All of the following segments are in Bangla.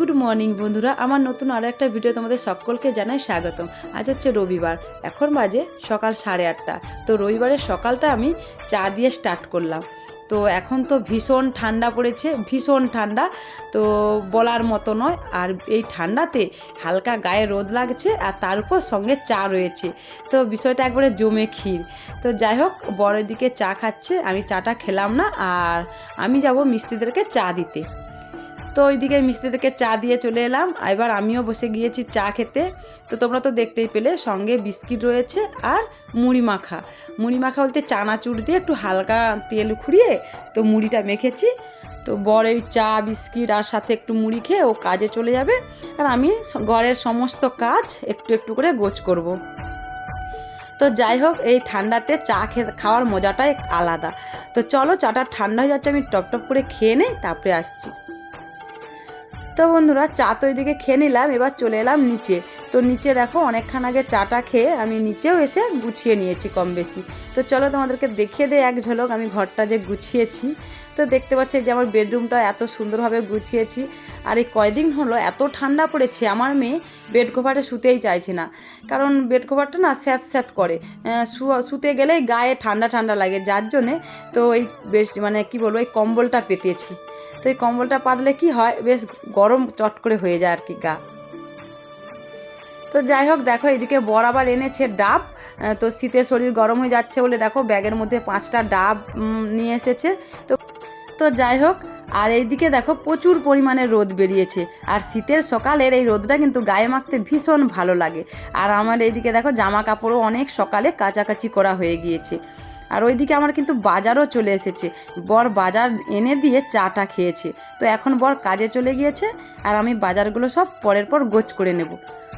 গুড মর্নিং বন্ধুরা, আমার নতুন আরও একটা ভিডিও তোমাদের সকলকে জানাই স্বাগতম। আজ হচ্ছে রবিবার, এখন বাজে সকাল সাড়ে আটটা। তো রবিবারের সকালটা আমি চা দিয়ে স্টার্ট করলাম। তো এখন তো ভীষণ ঠান্ডা পড়েছে, ভীষণ ঠান্ডা। তো বলার মতো নয়, আর এই ঠান্ডাতে হালকা গায়ে রোদ লাগছে, আর তার উপর সঙ্গে চা রয়েছে। তো বিষয়টা একবারে জমে ক্ষীর। তো যাই হোক বড়ের দিকে চা খাচ্ছে, আমি চাটা খেলাম না, আর আমি যাব মিস্ত্রিদেরকে চা দিতে। তো ওইদিকে মিস্ত্রিদেরকে চা দিয়ে চলে এলাম। এবার আমিও বসে গিয়েছি চা খেতে। তো তোমরা তো দেখতেই পেলে, সঙ্গে বিস্কিট রয়েছে আর মুড়ি মাখা। মুড়ি মাখা বলতে চানাচুর দিয়ে একটু হালকা তেল খুঁড়িয়ে তো মুড়িটা মেখেছি। তো বর এই চা, বিস্কিট আর সাথে একটু মুড়ি খেয়ে ও কাজে চলে যাবে। আর আমি ঘরের সমস্ত কাজ একটু একটু করে গোছ করব। তো যাই হোক, এই ঠান্ডাতে চা খেয়ে খাওয়ার মজাটাই আলাদা। তো চলো, চাটা ঠান্ডা হয়ে যাচ্ছে, আমি টপ টপ করে খেয়ে নেই, তারপরে আসছি। তো বন্ধুরা, চা তো এদিকে খেয়ে নিলাম, এবার চলে এলাম নিচে। তো নিচে দেখো অনেকক্ষণ আগে চাটা খেয়ে আমি নিচেও এসে গুছিয়ে নিয়েছি কম বেশি। তো চলো তোমাদেরকে দেখিয়ে দে এক ঝলক, আমি ঘরটা যে গুছিয়েছি। তো দেখতে পাচ্ছি যে আমার বেডরুমটা এত সুন্দরভাবে গুছিয়েছি। আর এই কয়দিন হলো এত ঠান্ডা পড়েছে, আমার মেয়ে বেড কভারে শুতেই চাইছে না। কারণ বেড কভারটা না স্যাঁত স্যাঁত করে শুতে গেলেই গায়ে ঠান্ডা ঠান্ডা লাগে। যার জন্যে তো এই বেশ মানে কি বলব, এই কম্বলটা পেতেছি। তো এই কম্বলটা পাতলে কি হয়, বেশ গরম চট করে হয়ে যায় আর কি গা। তো যাই হোক, দেখো এদিকে বর আবার এনেছে ডাব। তো শীতে শরীর গরম হয়ে যাচ্ছে বলে দেখো ব্যাগের মধ্যে পাঁচটা ডাব নিয়ে এসেছে। তো তো যাই হোক, আর এইদিকে দেখো প্রচুর পরিমাণে রোদ বেরিয়েছে। আর শীতের সকালের এই রোদটা কিন্তু গায়ে মাখতে ভীষণ ভালো লাগে। আর আমার এইদিকে দেখো জামা কাপড়ও অনেক সকালে কাচাকাচি করা হয়ে গিয়েছে। আর ওইদিকে আমার কিন্তু বাজারও চলে এসেছে। বর বাজার এনে দিয়ে চাটা খেয়েছে। তো এখন বর কাজে চলে গিয়েছে আর আমি বাজারগুলো সব পরের পর গোছ করে নেব।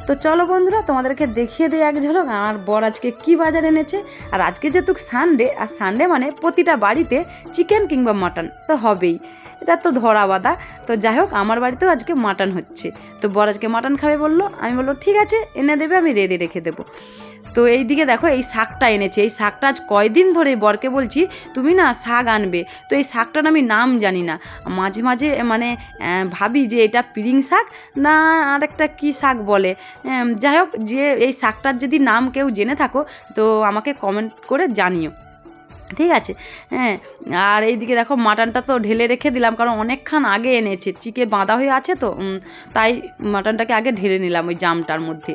তো চলো বন্ধুরা, তোমাদেরকে দেখিয়ে দিই এক ঝলক আমার বর আজকে কি বাজার এনেছে। আর আজকে যেহেতু সানডে আর সানডে মানে প্রতিটা বাড়িতে চিকেন কিংবা মাটন তো হবেই। এটা তো ধরা বাঁধা। তো যাই হোক, আমার বাড়িতেও আজকে মাটন হচ্ছে। তো বর আজকে মাটন খাবে বলল। আমি বলল, ঠিক আছে, এনে দেবে, আমি রেডি রেখে দেবো। তো এই দিকে দেখো, এই শাকটা এনেছে। এই শাকটা আজ কয়দিন ধরে বরকে বলছি, তুমি না শাক আনবে? তো এই শাকটার আমি নাম জানি না। মাঝে মাঝে মানে ভাবি যে এটা পিরিং শাক না আর একটা কী শাক বলে। যাই হোক, যে এই শাকটার যদি নাম কেউ জেনে থাকো, তো আমাকে কমেন্ট করে জানিও। ঠিক আছে? হ্যাঁ আর এইদিকে দেখো, মাটনটা তো ঢেলে রেখে দিলাম, কারণ অনেকক্ষণ আগে এনেছে। চিকে বাঁধা হয়ে আছে তো তাই মাটনটাকে আগে ঢেলে নিলাম ওই জামটার মধ্যে।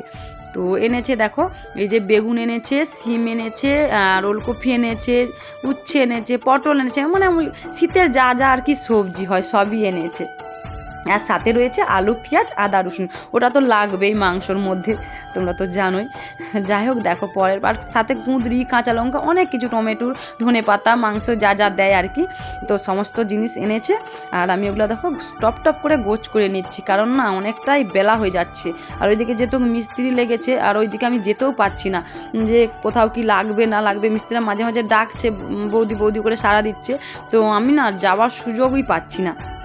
তো এনেছে দেখো, এই যে বেগুন এনেছে সিম এনেছে, আর ওলকপি এনেছে, উচ্ছে এনেছে, পটল এনেছে মানে শীতের যা যা আর কি সবজি হয়, সবই এনেছে। আর সাথে রয়েছে আলু, পেঁয়াজ, আদা, রসুন। ওটা তো লাগবেই মাংসর মধ্যে, তোমরা তো জানোই। যাই হোক, দেখো পরের বার। সাথে কুঁদরি, কাঁচা লঙ্কা, অনেক কিছু টমেটো, ধনে পাতা, মাংস যা যা দেয় আর কি। তো সমস্ত জিনিস এনেছে। আর আমি ওগুলো দেখো টপ টপ করে গোছ করে নিচ্ছি। কারণ না, অনেকটাই বেলা হয়ে যাচ্ছে। আর ওইদিকে যেহেতু মিস্ত্রি লেগেছে, আর ওইদিকে আমি যেতেও পাচ্ছি না। যে কোথাও কি লাগবে, না লাগবে, মিস্ত্রিরা মাঝে মাঝে ডাকছে, বৌদি বৌদি করে সাড়া দিচ্ছে। তো আমি না যাওয়ার সুযোগই পাচ্ছি না।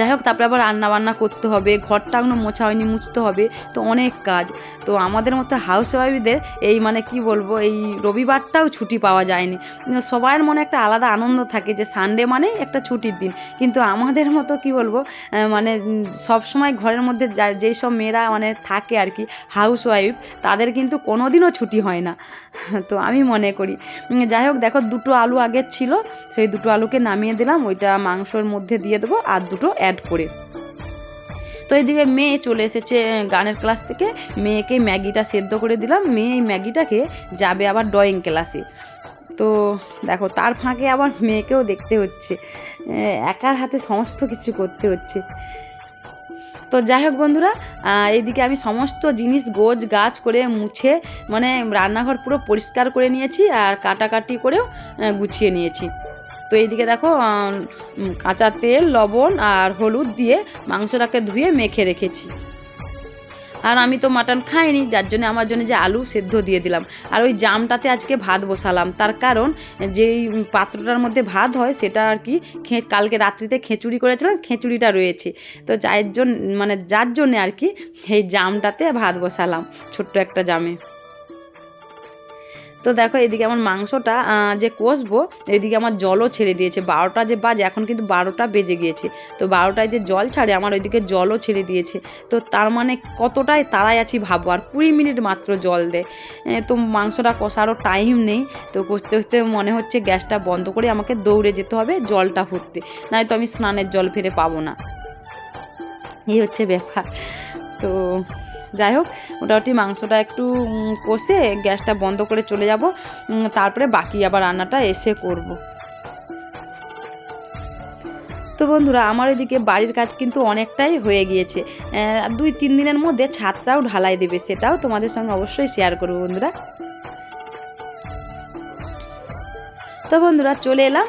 যাই হোক, তারপরে আবার রান্না বান্না করতে হবে ঘরটা এখনও মোছা হয়নি, মুছতে হবে, তো অনেক কাজ। তো আমাদের মতো হাউস ওয়াইফদের এই মানে কি বলব, এই রবিবারটাও ছুটি পাওয়া যায়নি। সবার মনে একটা আলাদা আনন্দ থাকে যে সানডে মানে একটা ছুটির দিন। কিন্তু আমাদের মতো কি বলব মানে সব সময় ঘরের মধ্যে যেই সব মেয়েরা মানে থাকে আর কি হাউস ওয়াইফ তাদের কিন্তু কোনো দিনও ছুটি হয় না। তো আমি মনে করি। যাই হোক, দেখো দুটো আলু আগের ছিল, সেই দুটো আলুকে নামিয়ে দিলাম, ওইটা মাংসর মধ্যে দিয়ে দেবো, আর দুটো অ্যাড করে। তো এইদিকে মেয়ে চলে এসেছে গানের ক্লাস থেকে। মেয়েকে ম্যাগিটা সেদ্ধ করে দিলাম। মেয়ে এই ম্যাগিটাকে যাবে আবার ড্রয়িং ক্লাসে। তো দেখো, তার ফাঁকে আবার মেয়েকেও দেখতে হচ্ছে। একার হাতে সমস্ত কিছু করতে হচ্ছে। তো যাই হোক বন্ধুরা এইদিকে আমি সমস্ত জিনিস গোজ গাছ করে মুছে মানে রান্নাঘর পুরো পরিষ্কার করে নিয়েছি আর কাটাকাটি করেও গুছিয়ে নিয়েছি। তো এইদিকে দেখো কাঁচা তেল, লবণ আর হলুদ দিয়ে মাংসটাকে ধুয়ে মেখে রেখেছি। আর আমি তো মাটন খাইনি, যার জন্য আমার জন্য যে আলু সেদ্ধ দিয়ে দিলাম। আর ওই জামটাতে আজকে ভাত বসালাম। তার কারণ যেই পাত্রটার মধ্যে ভাত হয়, সেটা আর কি কালকে রাত্রিতে খেচুড়ি করেছিলাম, খেচুড়িটা রয়েছে। তো যার জন্য মানে যার জন্যে আর কি এই জামটাতে ভাত বসালাম, ছোট্ট একটা জামে। তো দেখো, এদিকে আমার মাংসটা যে কষবো, এদিকে আমার জলও ছেড়ে দিয়েছে। বারোটা যে বাজে, এখন কিন্তু বারোটা বেজে গিয়েছে। তো বারোটায় যে জল ছাড়ে, আমার ওইদিকে জলও ছেড়ে দিয়েছে। তো তার মানে কতটাই তাড়াই আছি ভাবো, আর কুড়ি মিনিট মাত্র জল দেয় তো মাংসটা কষারও টাইম নেই। তো কষতে কষতে মনে হচ্ছে গ্যাসটা বন্ধ করে আমাকে দৌড়ে যেতে হবে জলটা ফুটতে। নাই তো আমি স্নানের জল ফেরে পাবো না। এই হচ্ছে ব্যাপার। তো যাই হোক, মোটামুটি মাংসটা একটু কষে গ্যাসটা বন্ধ করে চলে যাব। তারপরে বাকি আবার রান্নাটা এসে করব। তো বন্ধুরা, আমার এদিকে বাড়ির কাজ কিন্তু অনেকটাই হয়ে গিয়েছে। দুই তিন দিনের মধ্যে ছাদটাও ঢালাই দেবে, সেটাও তোমাদের সঙ্গে অবশ্যই শেয়ার করব বন্ধুরা। তো বন্ধুরা, চলে এলাম।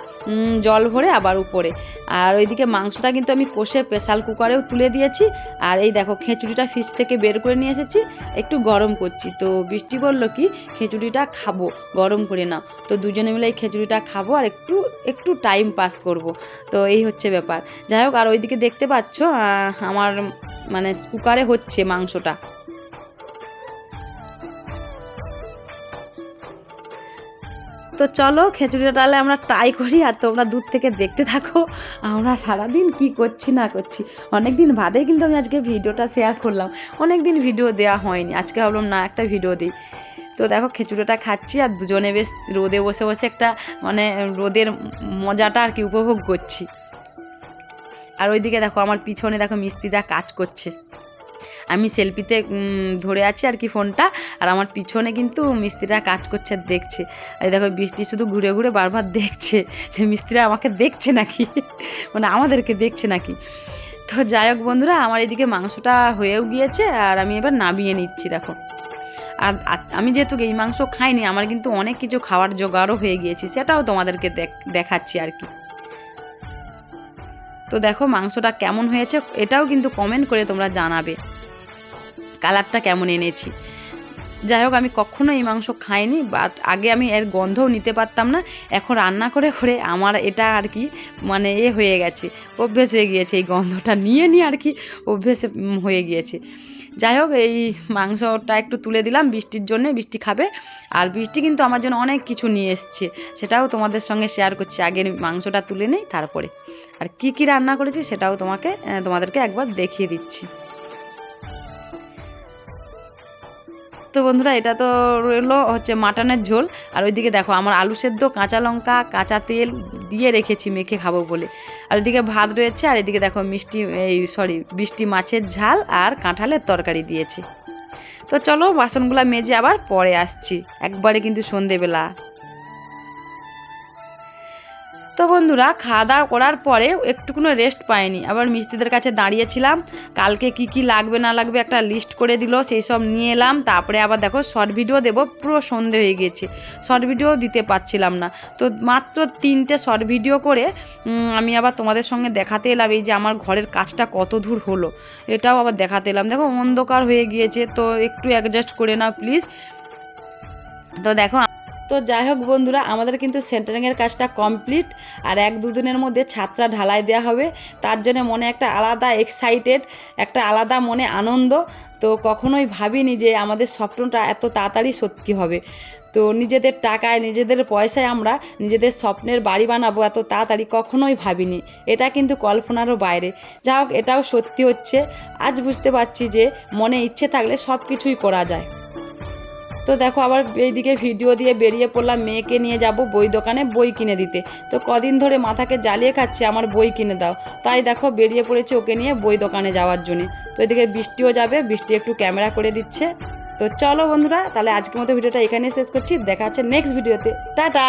জল ভরে আবার উপরে। আর ওইদিকে মাংসটা কিন্তু আমি কষে প্রেসার কুকারেও তুলে দিয়েছি। আর এই দেখো, খেচুড়িটা ফ্রিজ থেকে বের করে নিয়ে এসেছি। একটু গরম করছি। তো বৃষ্টি বলল কি, খেচুড়িটা খাব, গরম করে নাও। তো দুজনে মিলে এই খেচুড়িটা খাব আর একটু একটু টাইম পাস করব। তো এই হচ্ছে ব্যাপার। যাই হোক, আর ওইদিকে দেখতে পাচ্ছ আমার মানে কুকারে হচ্ছে মাংসটা। তো চলো খেচুড়িটা তাহলে আমরা ট্রাই করি আর তোমরা দূর থেকে দেখতে থাকো। আমরা সারাদিন কি করছি না করছি। অনেক দিন বাদে কিন্তু আমি আজকে ভিডিওটা শেয়ার করলাম। অনেক দিন ভিডিও দেওয়া হয়নি। আজকে ভাবলাম, না, একটা ভিডিও দিই। তো দেখো খেচুড়িটা খাচ্ছি আর দুজনে বেশ রোদে বসে বসে একটা মানে রোদের মজাটা আর কি উপভোগ করছি। আর ওইদিকে দেখো, আমার পিছনে দেখো মিস্ত্রিরা কাজ করছে। আমি সেলফিতে ধরে আছি আর কি ফোনটা। আর আমার পিছনে কিন্তু মিস্ত্রিরা কাজ করছে দেখছে। আর দেখো, বৃষ্টি শুধু ঘুরে ঘুরে বারবার দেখছে যে মিস্ত্রিরা আমাকে দেখছে নাকি? মানে আমাদেরকে দেখছে নাকি? তো যাই হোক বন্ধুরা, আমার এদিকে মাংসটা হয়েও গিয়েছে আর আমি এবার নামিয়ে নিচ্ছি, দেখো। আর আমি যেহেতু এই মাংস খাইনি, আমার কিন্তু অনেক কিছু খাওয়ার জোগাড়ও হয়ে গিয়েছে, সেটাও তোমাদেরকে দেখ- দেখাচ্ছি আর কি। তো দেখো, মাংসটা কেমন হয়েছে, এটাও কিন্তু কমেন্ট করে তোমরা জানাবে। কালারটা কেমন এনেছি। যাই হোক, আমি কখনো এই মাংস খাইনি বাট আগে আমি এর গন্ধও নিতে পারতাম না। এখন রান্না করে করে আমার এটা আর কি মানে এ হয়ে গেছে, অভ্যেস হয়ে গিয়েছে এই গন্ধটা নিয়ে নিয়ে আর কি অভ্যেস হয়ে গিয়েছে। যাই হোক, এই মাংসটা একটু তুলে দিলাম বৃষ্টির জন্য, বৃষ্টি খাবে। আর বৃষ্টি কিন্তু আমার জন্য অনেক কিছু নিয়ে এসছে, সেটাও তোমাদের সঙ্গে শেয়ার করছি। আগে মাংসটা তুলে নেই, তারপরে। আর কি কি রান্না করেছি সেটাও তোমাকে তোমাদেরকে একবার দেখিয়ে দিচ্ছি। তো বন্ধুরা, এটা তো রইল হচ্ছে মাটনের ঝোল। আর ওইদিকে দেখো, আমার আলু সেদ্ধ, কাঁচা লঙ্কা, কাঁচা তেল দিয়ে রেখেছি মেখে খাব বলে। আর ওইদিকে ভাত রয়েছে, আর এদিকে দেখো মিষ্টি, এই সরি বৃষ্টি মাছের ঝাল আর কাঁঠালের তরকারি দিয়েছে। তো চলো, বাসনগুলো মেজে আবার পরে আসছি। একবারে কিন্তু সন্ধেবেলা। তো বন্ধুরা খাওয়া দাওয়া করার পরেও একটুকুনো রেস্ট পাইনি। আবার মিস্ত্রিদের কাছে দাঁড়িয়েছিলাম। কালকে কি কি লাগবে, না লাগবে একটা লিস্ট করে দিল, সেই সব নিয়ে এলাম। তারপরে আবার দেখো শর্ট ভিডিও দেবো, পুরো সন্ধে হয়ে গিয়েছে। শর্ট ভিডিও দিতে পারছিলাম না। তো মাত্র তিনটে শর্ট ভিডিও করে আমি আবার তোমাদের সঙ্গে দেখাতে এলাম এই যে আমার ঘরের কাজটা কত দূর হলো। এটাও আবার দেখাতে এলাম। দেখো, অন্ধকার হয়ে গিয়েছে, তো একটু অ্যাডজাস্ট করে নাও প্লিজ তো দেখো তো যাই হোক বন্ধুরা, আমাদের কিন্তু সেন্টারিংয়ের কাজটা কমপ্লিট আর এক দুদিনের মধ্যে ছাত্রা ঢালাই দেওয়া হবে। তার জন্য মনে একটা আলাদা এক্সাইটেড একটা আলাদা মনে আনন্দ। তো কখনোই ভাবিনি যে আমাদের স্বপ্নটা এত তাড়াতাড়ি সত্যি হবে। তো নিজেদের টাকায়, নিজেদের পয়সায় আমরা নিজেদের স্বপ্নের বাড়ি বানাবো এত তাড়াতাড়ি কখনোই ভাবিনি। এটা কিন্তু কল্পনারও বাইরে। যা হোক, এটাও সত্যি হচ্ছে। আজ বুঝতে পারছি যে মনে ইচ্ছে থাকলে সব কিছুই করা যায়। তো দেখো আবার এইদিকে ভিডিও দিয়ে বেরিয়ে পড়লাম, মেয়েকে নিয়ে যাব বই দোকানে বই কিনে দিতে। তো কদিন ধরে মাথাকে জ্বালিয়ে খাচ্ছে, আমার বই কিনে দাও। তাই দেখো বেরিয়ে পড়েছে ওকে নিয়ে বই দোকানে যাওয়ার জন্যে। তো এদিকে বৃষ্টিও যাবে, বৃষ্টি একটু ক্যামেরা করে দিচ্ছে। তো চলো বন্ধুরা, তাহলে আজকের মতো ভিডিওটা এখানে শেষ করছি। দেখা হচ্ছে নেক্সট ভিডিওতে টাটা!